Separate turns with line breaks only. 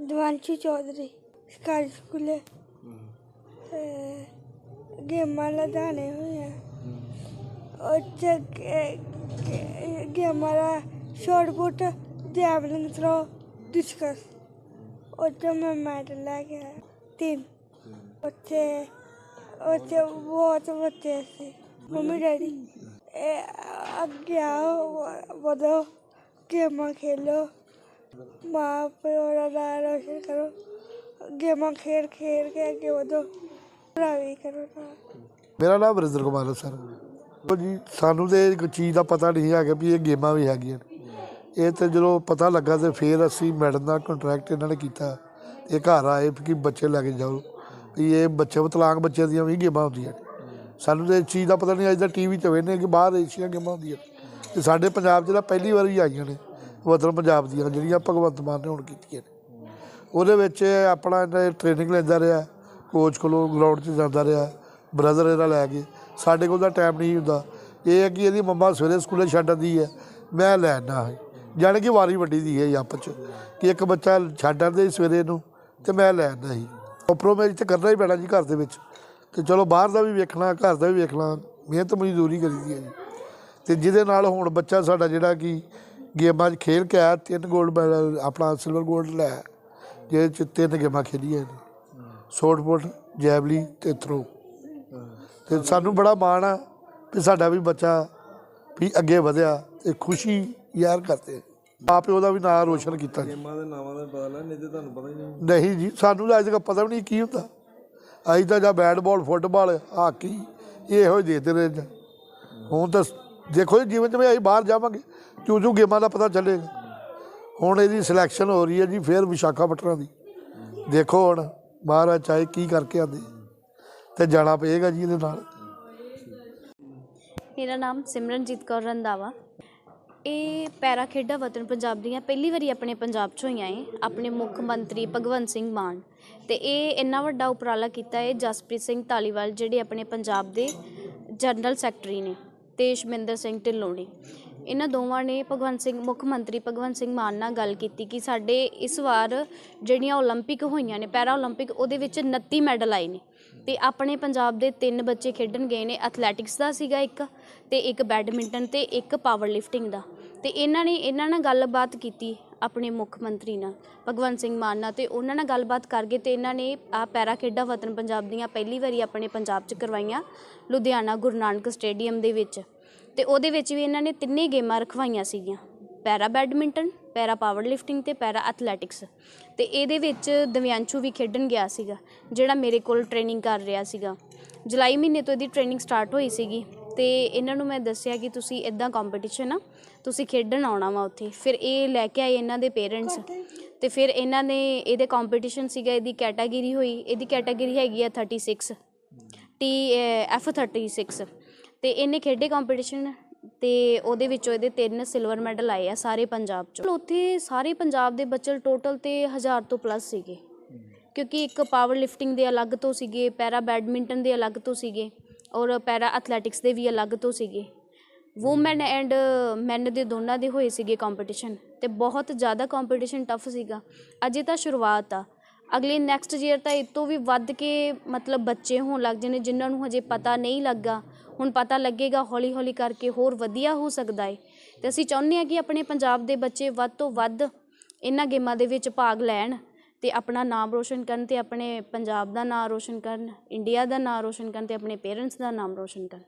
ਦਿਵਾਂਸ਼ੂ ਚੌਧਰੀ ਸਰਕਾਰੀ ਸਕੂਲੇ ਤੇ ਗੇਮਾਂ ਲਗਾਣੇ ਹੋਏ ਆ ਉਹ ਚ ਗੇਮਾਂ ਦਾ shot put javelin throw discus ਉਹ 'ਚ ਮੈਂ ਮੈਡਲ ਲੈ ਕੇ ਆਇਆ ਤਿੰਨ ਉੱਥੇ ਉੱਥੇ ਬਹੁਤ ਬੱਚੇ ਸੀ ਮੰਮੀ ਡੈਡੀ ਮਾਂ ਪਿਓ ਦਾ ਨਾਂ ਰੋਸ਼ਨ ਕਰੋ। ਗੇਮਾਂ ਖੇਡ ਖੇਡ ਕੇ ਅੱਗੇ ਵਧੋ। ਪੜ੍ਹਾਈ ਕਰੋ ਨਾਲ
ਮੇਰਾ ਨਾਮ ਵਰਿੰਦਰ ਕੁਮਾਰ ਹੈ ਸਰ। ਉਹ ਜੀ, ਸਾਨੂੰ ਤੇ ਇੱਕ ਚੀਜ਼ ਦਾ ਪਤਾ ਨਹੀਂ ਹੈਗਾ ਵੀ ਇਹ ਗੇਮਾਂ ਵੀ ਹੈਗੀਆਂ ਨੇ। ਇਹ ਤੇ ਜਦੋਂ ਪਤਾ ਲੱਗਾ ਤੇ ਫਿਰ ਅਸੀਂ ਮੈਡਮ ਨਾਲ ਕੰਟਰੈਕਟ ਇਹਨਾਂ ਨੇ ਕੀਤਾ। ਇਹ ਘਰ ਆਏ ਕਿ ਬੱਚੇ ਲੈ ਕੇ ਜਾਓ। ਵੀ ਇਹ ਬੱਚੇ ਵਿਕਲਾਂਗ ਬੱਚਿਆਂ ਦੀਆਂ ਵੀ ਗੇਮਾਂ ਹੁੰਦੀਆਂ ਨੇ। ਸਾਨੂੰ ਤੇ ਇਸ ਚੀਜ਼ ਦਾ ਪਤਾ ਨਹੀਂ, ਅੱਜ ਦਾ ਟੀਵੀ ਤੇ ਵੇਖਦੇ ਕਿ ਬਾਹਰ ਏਸ਼ੀਆ ਗੇਮਾਂ ਹੁੰਦੀਆਂ ਨੇ। ਤੇ ਸਾਡੇ ਪੰਜਾਬ 'ਚ ਤਾਂ ਪਹਿਲੀ ਵਾਰੀ ਆਈਆਂ ਨੇ। ਵਤਨ ਪੰਜਾਬ ਦੀਆਂ ਜਿਹੜੀਆਂ ਭਗਵੰਤ ਮਾਨ ਨੇ ਹੁਣ ਕੀਤੀਆਂ ਨੇ। ਉਹਦੇ ਵਿੱਚ ਆਪਣਾ ਇਹਨੇ ਟ੍ਰੇਨਿੰਗ ਲੈਂਦਾ ਰਿਹਾ ਕੋਚ ਕੋਲੋਂ ਗਰਾਊਂਡ 'ਚ ਜਾਂਦਾ ਰਿਹਾ ਬ੍ਰਦਰ ਇਹਦਾ ਲੈ ਕੇ। ਸਾਡੇ ਕੋਲ ਤਾਂ ਟਾਈਮ ਨਹੀਂ ਹੁੰਦਾ। ਇਹ ਹੈ ਕਿ ਇਹਦੀ ਮੰਮਾ ਸਵੇਰੇ ਸਕੂਲੇ ਛੱਡ ਆਉਂਦੀ ਹੈ। ਮੈਂ ਲੈ ਆਉਂਦਾ ਹਾਂ। ਜਾਣੀ ਕਿ ਵਾਰੀ ਵੱਡੀ ਦੀ ਹੈ ਆਪਸ 'ਚ ਕਿ ਇੱਕ ਬੱਚਾ ਛੱਡ ਆਉਂਦੇ ਸੀ ਸਵੇਰੇ ਨੂੰ ਤੇ ਮੈਂ ਲੈ ਆਉਂਦਾ ਸੀ। ਕੰਪਰੋਮਾਈਜ਼ ਤੇ ਕਰਨਾ ਹੀ ਪੈਣਾ ਜੀ ਘਰ ਦੇ ਵਿੱਚ। ਤੇ ਚਲੋ ਬਾਹਰ ਦਾ ਵੀ ਵੇਖਣਾ, ਘਰ ਦਾ ਵੀ ਵੇਖਣਾ। ਮਿਹਨਤ ਮਜ਼ਦੂਰੀ ਕਰੀਦੀ ਹੈ ਜੀ। ਤੇ ਜਿਹਦੇ ਨਾਲ ਹੁਣ ਬੱਚਾ ਸਾਡਾ ਜਿਹੜਾ ਕਿ ਗੇਮਾਂ 'ਚ ਖੇਲ ਕੇ ਆਇਆ ਤਿੰਨ 골ਡ ਮੈਡਲ ਆਪਣਾ ਸਿਲਵਰ 골ਡ ਲੈ ਜਿਹਦੇ 'ਚ ਤਿੰਨ ਗੇਮਾਂ ਖੇਡੀਆਂ ਨੇ ਸ਼ਾਰਟ ਪੁੱਟ ਜੈਵਲੀ ਤੇ ਥਰੋ ਤੇ ਸਾਨੂੰ ਬੜਾ ਮਾਣ ਆ ਕਿ ਸਾਡਾ ਵੀ ਬੱਚਾ ਵੀ ਅੱਗੇ ਵਧਿਆ ਤੇ ਖੁਸ਼ੀ ਯਾਰ ਕਰਦੇ ਮਾਂ ਪਿਓ ਦਾ ਵੀ ਨਾਮ ਰੋਸ਼ਨ ਕੀਤਾ ਜੀ।
ਗੇਮਾਂ ਦੇ ਨਾਵਾਂ ਦਾ ਪਤਾ ਨਹੀਂ ਤੇ ਤੁਹਾਨੂੰ ਪਤਾ ਹੀ ਨਹੀਂ।
ਨਹੀਂ ਜੀ ਸਾਨੂੰ ਤਾਂ ਅੱਜ ਤੱਕ ਪਤਾ ਵੀ ਨਹੀਂ ਕੀ ਹੁੰਦਾ। ਅਸੀਂ ਤਾਂ ਜਾਂ ਬੈਟ ਬਾਲ ਫੁੱਟਬਾਲ ਹਾਕੀ ਇਹੋ ਹੀ ਦੇਖਦੇ ਰਹੇ ਹੁਣ ਤਾਂ ਦੇਖੋ ਜੀ ਜੀਵਨ 'ਚ ਵੀ ਅਸੀਂ ਬਾਹਰ ਜਾਵਾਂਗੇ, ਚੂ ਚੂ ਗੇਮਾਂ ਦਾ ਪਤਾ ਚੱਲੇਗਾ। ਹੁਣ ਇਹਦੀ ਸਿਲੈਕਸ਼ਨ ਹੋ ਰਹੀ ਹੈ ਜੀ, ਫਿਰ ਵਿਸ਼ਾਖਾਪਟਨਮ ਦੀ। ਦੇਖੋ ਹੁਣ ਬਾਹਰ ਚਾਹੇ ਕੀ ਕਰਕੇ ਆਉਂਦੇ। ਤੇ ਜਾਣਾ ਪਏਗਾ ਜੀ ਇਹਦੇ ਨਾਲ।
ਮੇਰਾ ਨਾਮ ਸਿਮਰਨਜੀਤ ਕੌਰ ਰੰਦਾਵਾ ਇਹ ਪੈਰਾ ਖੇਡਾਂ ਵਤਨ ਪੰਜਾਬ ਦੀਆਂ ਪਹਿਲੀ ਵਾਰੀ ਆਪਣੇ ਪੰਜਾਬ 'ਚ ਹੋਈਆਂ ਏ ਆਪਣੇ ਮੁੱਖ ਮੰਤਰੀ ਭਗਵੰਤ ਸਿੰਘ ਮਾਨ। ਤੇ ਇਹ ਇੰਨਾ ਵੱਡਾ ਉਪਰਾਲਾ ਕੀਤਾ ਹੈ ਜਸਪ੍ਰੀਤ ਸਿੰਘ ਧਾਲੀਵਾਲ, ਜਿਹੜੇ ਆਪਣੇ ਪੰਜਾਬ ਦੇ ਜਨਰਲ ਸੈਕਟਰੀ ਨੇ। ਅਤੇ ਇਸ਼ਵਿੰਦਰ ਸਿੰਘ ਢਿੱਲੋਂ ਇਹਨਾਂ ਦੋਵਾਂ ਨੇ ਭਗਵੰਤ ਸਿੰਘ, ਮੁੱਖ ਮੰਤਰੀ ਭਗਵੰਤ ਸਿੰਘ ਮਾਨ ਨਾਲ ਗੱਲ ਕੀਤੀ ਕਿ ਸਾਡੇ ਇਸ ਵਾਰ ਜਿਹੜੀਆਂ ਓਲੰਪਿਕ ਹੋਈਆਂ ਨੇ, ਪੈਰਾ ਓਲੰਪਿਕ ਉਹਦੇ ਵਿੱਚ 29 ਮੈਡਲ ਆਏ ਨੇ। ਤੇ ਆਪਣੇ ਪੰਜਾਬ ਦੇ ਤਿੰਨ ਬੱਚੇ ਖੇਡਣ ਗਏ ਨੇ, ਐਥਲੈਟਿਕਸ ਦਾ ਸੀਗਾ ਇੱਕ ਤੇ ਇੱਕ ਬੈਡਮਿੰਟਨ ਤੇ ਇੱਕ ਪਾਵਰ ਲਿਫਟਿੰਗ ਦਾ। ਤੇ ਇਹਨਾਂ ਨੇ, ਇਹਨਾਂ ਨਾਲ ਗੱਲਬਾਤ ਕੀਤੀ ਆਪਣੇ ਮੁੱਖ ਮੰਤਰੀ ਨਾਲ, ਭਗਵੰਤ ਸਿੰਘ ਮਾਨ ਨਾਲ, ਤੇ ਉਹਨਾਂ ਨਾਲ ਗੱਲਬਾਤ ਕਰਕੇ ਤੇ ਇਹਨਾਂ ਨੇ ਆ ਪੈਰਾ ਖੇਡਾਂ ਵਤਨ ਪੰਜਾਬ ਦੀਆਂ ਪਹਿਲੀ ਵਾਰੀ ਆਪਣੇ ਪੰਜਾਬ 'ਚ ਕਰਵਾਈਆਂ, ਲੁਧਿਆਣਾ ਗੁਰੂ ਨਾਨਕ ਸਟੇਡੀਅਮ ਦੇ ਵਿੱਚ। ਤੇ ਉਹਦੇ ਵਿੱਚ ਵੀ ਇਹਨਾਂ ਨੇ ਤਿੰਨੇ ਗੇਮਾਂ ਰਖਵਾਈਆਂ ਸੀਗੀਆਂ, para badminton, para power lifting ਤੇ ਪੈਰਾ ਐਥਲੈਟਿਕਸ। ਤੇ ਇਹਦੇ ਵਿੱਚ ਦਿਵਿਆਂਸ਼ੂ ਵੀ ਖੇਡਣ ਗਿਆ ਸੀਗਾ, ਜਿਹੜਾ ਮੇਰੇ ਕੋਲ ਟ੍ਰੇਨਿੰਗ ਕਰ ਰਿਹਾ ਸੀਗਾ। ਜੁਲਾਈ ਮਹੀਨੇ ਤੋਂ ਇਹਦੀ ਟ੍ਰੇਨਿੰਗ ਸਟਾਰਟ ਹੋਈ ਸੀਗੀ। ਤੇ ਇਹਨਾਂ ਨੂੰ ਮੈਂ ਦੱਸਿਆ ਕਿ ਤੁਸੀਂ ਇਦਾਂ ਕੰਪੀਟੀਸ਼ਨ ਆ, ਤੁਸੀਂ ਖੇਡਣ ਆਉਣਾ ਵਾ ਉੱਥੇ। ਫਿਰ ਇਹ ਲੈ ਕੇ ਆਏ ਇਹਨਾਂ ਦੇ ਪੇਰੈਂਟਸ ਤੇ ਫਿਰ ਇਹਨਾਂ ਨੇ, ਇਹਦੇ ਕੰਪੀਟੀਸ਼ਨ ਸੀਗਾ, ਇਹਦੀ ਕੈਟਾਗਰੀ ਹੋਈ। ਇਹਦੀ ਕੈਟਾਗਰੀ ਹੈਗੀ ਆ 36 ਟੀ ਐਫ 36 ਤੇ ਇਹਨੇ ਖੇਡੇ ਕੰਪੀਟੀਸ਼ਨ ਤੇ ਉਹਦੇ ਵਿੱਚੋਂ ਇਹਦੇ ਤਿੰਨ ਸਿਲਵਰ ਮੈਡਲ ਆਏ ਆ ਸਾਰੇ ਪੰਜਾਬ ਚੋਂ। ਉੱਥੇ ਸਾਰੇ ਪੰਜਾਬ ਦੇ ਬੱਚੇ ਟੋਟਲ ਤੇ 1000 ਤੋਂ ਪਲੱਸ ਸੀਗੇ। ਕਿਉਂਕਿ ਇੱਕ ਪਾਵਰ ਲਿਫਟਿੰਗ ਦੇ ਅਲੱਗ ਤੋਂ ਸੀਗੇ, ਪੈਰਾ ਬੈਡਮਿੰਟਨ ਦੇ ਅਲੱਗ ਤੋਂ ਸੀਗੇ। ਔਰ ਪੈਰਾ ਐਥਲੈਟਿਕਸ ਦੇ ਵੀ ਅਲੱਗ ਤੋਂ ਸੀਗੇ। ਵੂਮਨ ਐਂਡ ਮੈਨ ਦੇ ਦੋਨਾਂ ਦੇ ਹੋਏ ਸੀਗੇ ਕੰਪੀਟੀਸ਼ਨ ਤੇ ਬਹੁਤ ਜ਼ਿਆਦਾ ਕੰਪੀਟੀਸ਼ਨ ਟਫ ਸੀਗਾ। ਅਜੇ ਤਾਂ ਸ਼ੁਰੂਆਤ ਆ। ਅਗਲੇ ਨੈਕਸਟ ਈਅਰ ਤਾਂ ਇਹ ਤੋਂ ਵੀ ਵੱਧ ਕੇ ਮਤਲਬ ਬੱਚੇ ਹੋਣ ਲੱਗ ਜਾਣੇ ਜਿਨ੍ਹਾਂ ਨੂੰ ਹਜੇ ਪਤਾ ਨਹੀਂ ਲੱਗਾ। ਹੁਣ ਪਤਾ ਲੱਗੇਗਾ ਹੌਲੀ ਹੌਲੀ ਕਰਕੇ ਹੋਰ ਵਧੀਆ ਹੋ ਸਕਦਾ ਹੈ ਤੇ ਅਸੀਂ ਚਾਹੁੰਦੇ ਹਾਂ ਕਿ ਆਪਣੇ ਪੰਜਾਬ ਦੇ ਬੱਚੇ ਵੱਧ ਤੋਂ ਵੱਧ ਇਹਨਾਂ ਗੇਮਾਂ ਦੇ ਵਿੱਚ ਭਾਗ ਲੈਣ। ਤੇ ਆਪਣਾ ਨਾਮ ਰੋਸ਼ਨ ਕਰਨ ਤੇ ਆਪਣੇ ਪੰਜਾਬ ਦਾ ਨਾਮ ਰੋਸ਼ਨ ਕਰਨ ਇੰਡੀਆ ਦਾ ਨਾਮ ਰੋਸ਼ਨ ਕਰਨ ਤੇ ਆਪਣੇ ਪੇਰੈਂਟਸ ਦਾ ਨਾਮ ਰੋਸ਼ਨ ਕਰਨ।